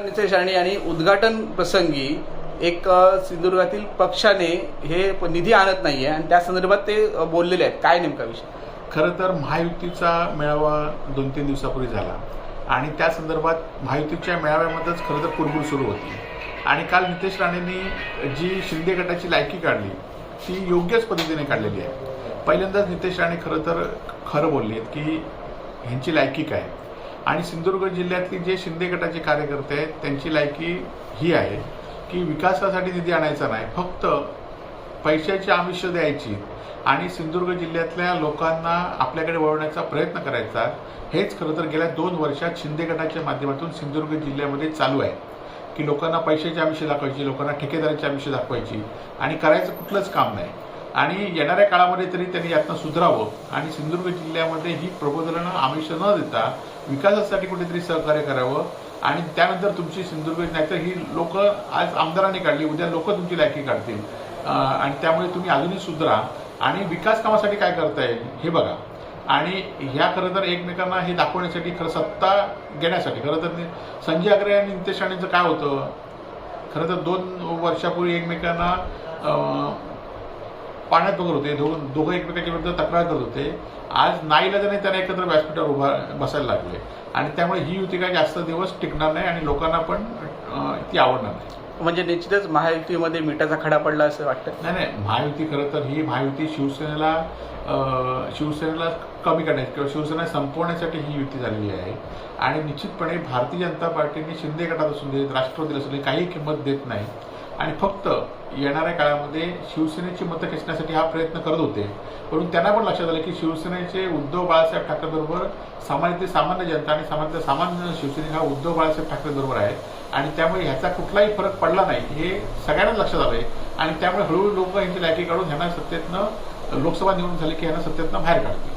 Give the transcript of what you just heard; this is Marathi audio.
नितेश राणे यांनी उद्घाटन प्रसंगी एक सिंधुदुर्गातील पक्षाने हे प- निधी आणत नाही आहे आणि त्या संदर्भात ते बोललेले आहेत. काय नेमका विषय? खरं तर महायुतीचा मेळावा दोन तीन दिवसापूर्वी झाला. आणि त्या संदर्भात महायुतीच्या मेळाव्यामध्येच खरं तर कुरबुर सुरू होती. आणि काल नितेश राणेंनी जी शिंदे गटाची लायकी काढली ती योग्यच पद्धतीने काढलेली आहे. पहिल्यांदाच नितेश राणे खरं तर खरं बोलले आहेत की ह्यांची लायकी काय? आणि सिंधुदुर्ग जिल्ह्यातली जे शिंदे गटाचे कार्यकर्ते आहेत त्यांची लायकी ही आहे की विकासासाठी निधी आणायचा नाही फक्त पैशाची आमिष द्यायची आणि सिंधुदुर्ग जिल्ह्यातल्या लोकांना आपल्याकडे वळवण्याचा प्रयत्न करायचा. हेच खरं तर गेल्या दोन वर्षात शिंदे गटाच्या माध्यमातून सिंधुदुर्ग जिल्ह्यामध्ये चालू आहे की लोकांना पैशाची आमिष दाखवायची लोकांना ठेकेदाराची आमिष दाखवायची आणि करायचं कुठलंच काम नाही. आणि येणाऱ्या काळामध्ये तरी त्यांनी यातनं सुधरावं. आणि सिंधुदुर्ग जिल्ह्यामध्ये ही प्रबोधनं आमिष न देता विकासासाठी कुठेतरी सहकार्य करावं. आणि त्यानंतर तुमची सिंधुदुर्ग नाहीतर ही लोक आज आमदारांनी काढली उद्या लोक तुमची लायकी काढतील. आणि त्यामुळे तुम्ही अजूनही सुधरा. आणि विकास कामासाठी काय करता येईल हे बघा. आणि ह्या खरं तर एकमेकांना हे दाखवण्यासाठी खरं सत्ता घेण्यासाठी. खरं तर संजय अग्रे आणि नितेश राणेंचं काय होतं? खरं तर दोन वर्षापूर्वी एकमेकांना पाण्यात बघत होते. दोघं दोघं एकमेकांच्या तक्रार करत होते. आज नाईलाजाने त्यांना एकत्र व्यासपीठावर उभा बसायला लागले. आणि त्यामुळे ही युती काय जास्त दिवस टिकणार नाही आणि लोकांना पण ती आवडणार नाही. म्हणजे निश्चितच महायुतीमध्ये मिठाचा खडा पडला असं वाटतं? नाही नाही. महायुती खरं तर ही महायुती शिवसेनेला शिवसेनेला कमी करण्याची किंवा शिवसेना संपवण्यासाठी ही युती झालेली आहे. आणि निश्चितपणे भारतीय जनता पार्टीने शिंदे गटात असून देत राष्ट्रवादीला असून काही किंमत देत नाही. आणि फक्त येणाऱ्या काळामध्ये शिवसेनेची मतं खेचण्यासाठी हा प्रयत्न करत होते. परंतु त्यांना पण लक्षात आलं की शिवसेनेचे उद्धव बाळासाहेब ठाकरेबरोबर सामान्य सामान्य जनता आणि सामान्य सामान्य शिवसेने हा उद्धव बाळासाहेब ठाकरेबरोबर आहे आणि त्यामुळे ह्याचा कुठलाही फरक पडला नाही हे सगळ्यांनाच लक्षात आलंय. आणि त्यामुळे हळूहळू लोक यांची लायकी काढून ह्यांना सत्तेतनं लोकसभा निवडणूक झाली की ह्यांना सत्तेतनं बाहेर काढतील.